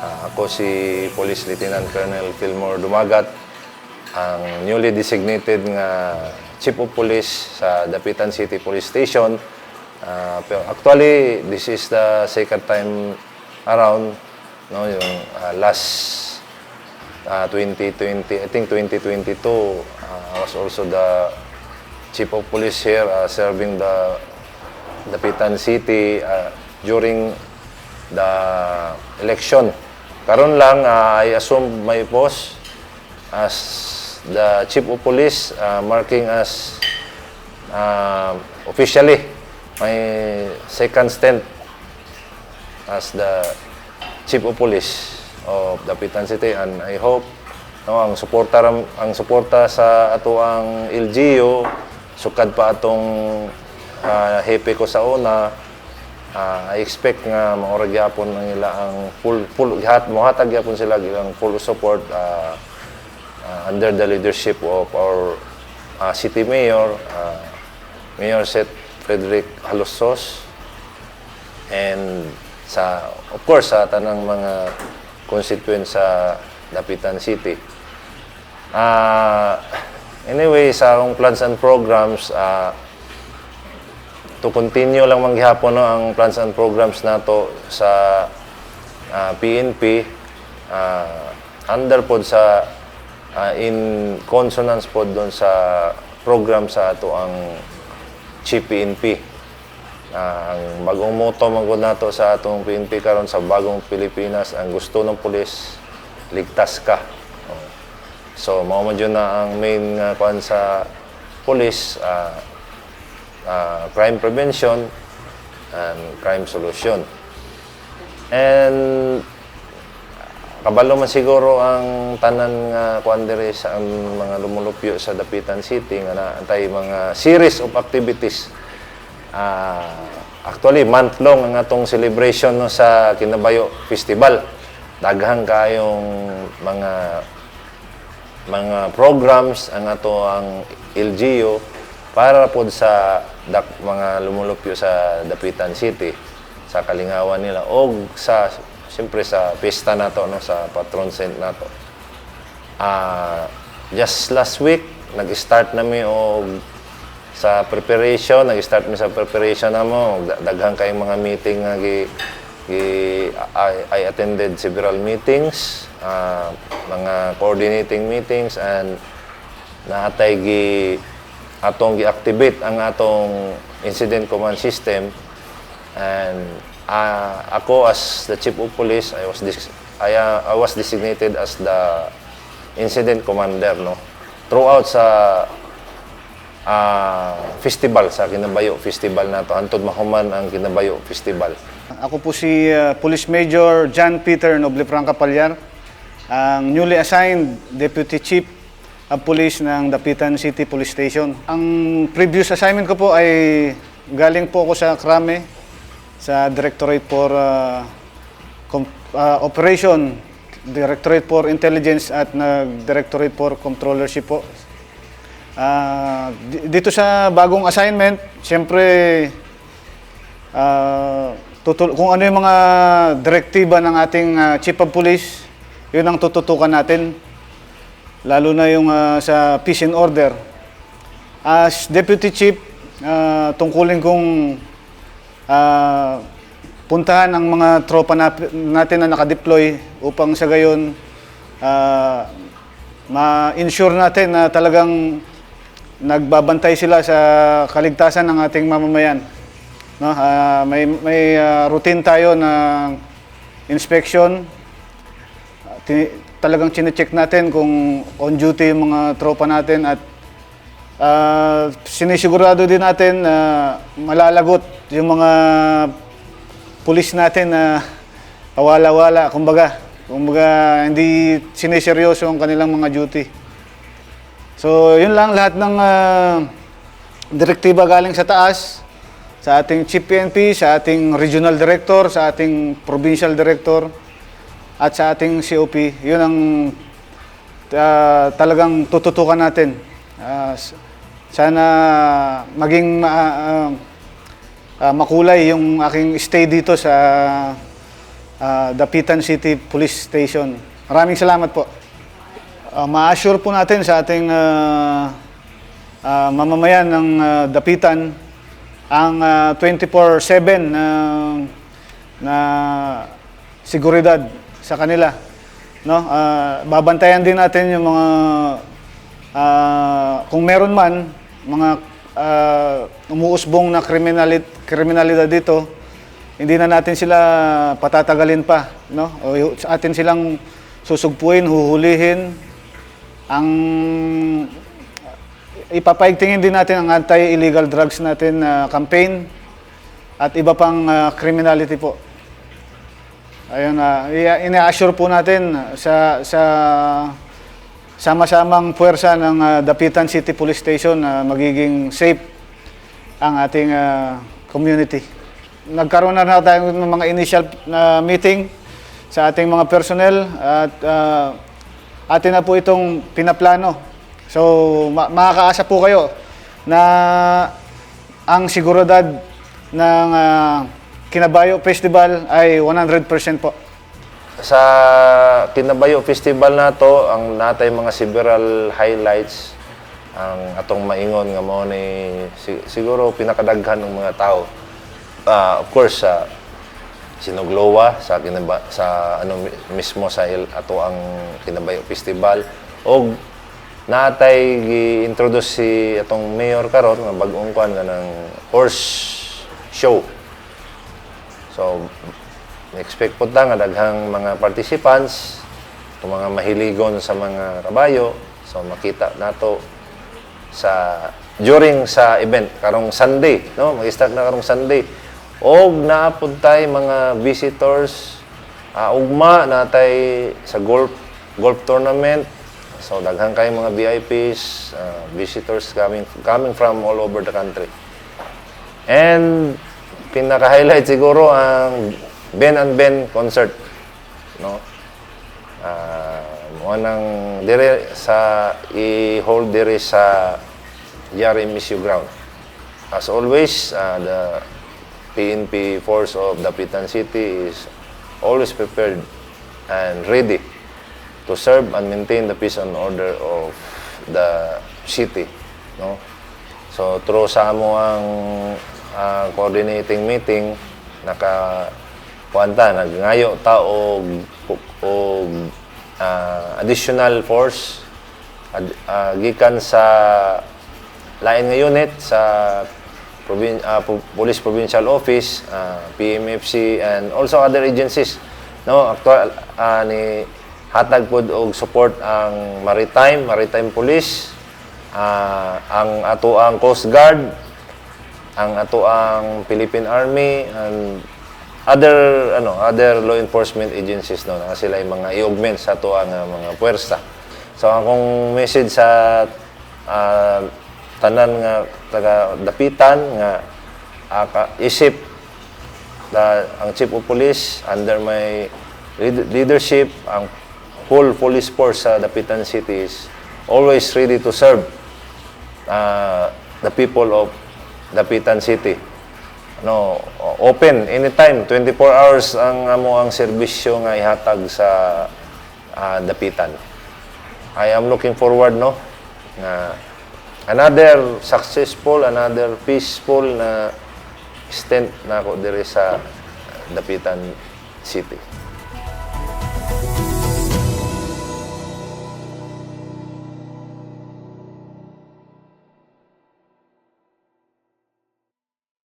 Ah, ako si Police Lieutenant Colonel Fillmore Dumagat, ang newly designated nga Chief of Police sa Dapitan City Police Station. Pero actually, this is the second time around, no, yung ah, last uh, 2020, I think 2022, uh, I was also the chief of police here uh, serving the Dapitan City uh, during the election. Karon lang, uh, I assume my post as the chief of police, uh, marking as uh, officially my second stint as the chief of police of Dapitan City. And I hope no ang suporta ang suporta sa ato ang LGU sukad pa atong ah, hepe ko sa una ah, I expect nga maorag gyapon ang ila ang full full gihat mohatag gyapon sila ilang full support ah, ah, under the leadership of our ah, city mayor ah, Mayor Seth Frederick Halosos and sa of course sa tanang mga constituent sa Dapitan City. Ah anyway, sa akong plans and programs ah to continue lang manggihapon no ang plans and programs nato sa ah, PNP ah, under pod sa ah, in consonance pod doon sa program sa ato ang Chief PNP. Ah, ang bagong motto magod nato sa atong PNP karon sa bagong Pilipinas, ang gusto ng pulis, ligtas ka. Oh. So, mao man na ang main nga kuan sa pulis, ah, ah, crime prevention and crime solution. And kabalo man siguro ang tanan nga kuan sa ang mga lumulupyo sa Dapitan City nga naantay mga series of activities Ah, actually, month-long ang atong celebration no, sa Kinabayo Festival. Daghang kayong mga mga programs ang ato ang LGU para pod sa dak, mga lumulupyo sa Dapitan City sa kalingawan nila o sa siyempre sa pista nato no sa patron saint nato. Ah, just last week nag-start nami og sa preparation, nag-start mi sa preparation na mo, daghang kayong mga meeting nga gi, gi I, I attended several meetings, ah, mga coordinating meetings and naatay gi atong gi-activate ang atong incident command system and ah, ako as the chief of police I was I, ah, I was designated as the incident commander no throughout sa ah, festival sa Kinabayo Festival nato antod mahuman ang Kinabayo Festival. Ako po si uh, Police Major John Peter Noble Franca Palyar, ang newly assigned Deputy Chief of Police ng Dapitan City Police Station. Ang previous assignment ko po ay galing po ako sa Krame, sa Directorate for uh, uh, Operation, Directorate for Intelligence at nag-Directorate for Controllership po. Di- dito sa bagong assignment, siyempre Ah, tutul- kung ano yung mga direktiba ng ating ah, Chief of Police, yun ang tututukan natin. Lalo na yung ah, sa peace and order. As Deputy Chief, ah, tungkulin kong ah, puntahan ang mga tropa nap- natin na nakadeploy upang sa gayon ah, ma-ensure natin na talagang nagbabantay sila sa kaligtasan ng ating mamamayan. No, ah, may may ah, routine tayo na inspection. Ti- talagang chine-check natin kung on duty yung mga tropa natin at ah, sinisigurado din natin na malalagot yung mga pulis natin na awala-wala, kumbaga. Kumbaga, hindi siniseryoso ang kanilang mga duty. So, yun lang lahat ng ah, direktiba galing sa taas, sa ating Chief PNP, sa ating Regional Director, sa ating Provincial Director, at sa ating COP. Yun ang ah, talagang tututukan natin. S- sana maging ma- ah, ah, makulay yung aking stay dito sa ah, Dapitan City Police Station. Maraming salamat po. Uh, ma-assure po natin sa ating ah, ah, mamamayan ng ah, Dapitan ang ah, 24/7 na na seguridad sa kanila. No? Ah, babantayan din natin yung mga ah, kung meron man mga ah, umuusbong na kriminalit kriminalidad dito, hindi na natin sila patatagalin pa, no? O atin silang susugpuin, huhulihin. Ang ipapaigtingin din natin ang anti-illegal drugs natin na campaign at iba pang ah, criminality po. Ayun na, ina-assure po natin sa sa sama-samang puwersa ng ah, Dapitan City Police Station na magiging safe ang ating ah, community. Nagkaroon na tayo ng mga initial na meeting sa ating mga personnel at ah, atin na po itong pinaplano. So, ma- makakaasa po kayo na ang seguridad ng ah, Kinabayo Festival ay 100% po. Sa Kinabayo Festival na to, ang natay mga several highlights ang atong maingon nga mo ni si- siguro pinakadaghan ng mga tao. Ah, of course sa Sinuglowa sa kinaba, sa ano mi- mismo sa il, ato ang Kinabayo Festival og natay gi-introduce si atong mayor karon nga bag-ong kwan nga ng horse show. So, expect po ta nga daghang mga participants, kung mga mahiligon sa mga kabayo, so makita nato sa during sa event karong Sunday, no? Mag-start na karong Sunday. Og naapod mga visitors ah, ugma natay sa golf golf tournament. So daghang kay mga VIPs, ah, visitors coming coming from all over the country. And pinaka-highlight siguro ang Ben and Ben concert. No? Ah, mo nang dire sa i-hold dire sa Yari Miss Ground. As always, ah, the PNP force of Dapitan City is always prepared and ready to serve and maintain the peace and order of the city. No? So, through sa amo ang ah, coordinating meeting, naka kuanta nagngayo ta og og ah, additional force ad, ah, gikan sa lain nga unit sa provin, Pu- Police Provincial Office, ah, PMFC and also other agencies. No, actual ah, ni hatag pod og support ang Maritime, Maritime Police, ah, ang ato ang Coast Guard, ang ato ang Philippine Army and other ano other law enforcement agencies no na sila mga i-augment sa ato ang ah, mga puwersa. So akong message sa ah, tanan nga taga dapitan nga ka- isip da, ang chief of police under my lead- leadership ang whole police force sa Dapitan City is always ready to serve uh, the people of Dapitan City. No, open anytime, 24 hours ang amo ang serbisyo nga ihatag sa ah, Dapitan. I am looking forward no nga another successful, another peaceful na stint na ako dire sa Dapitan City.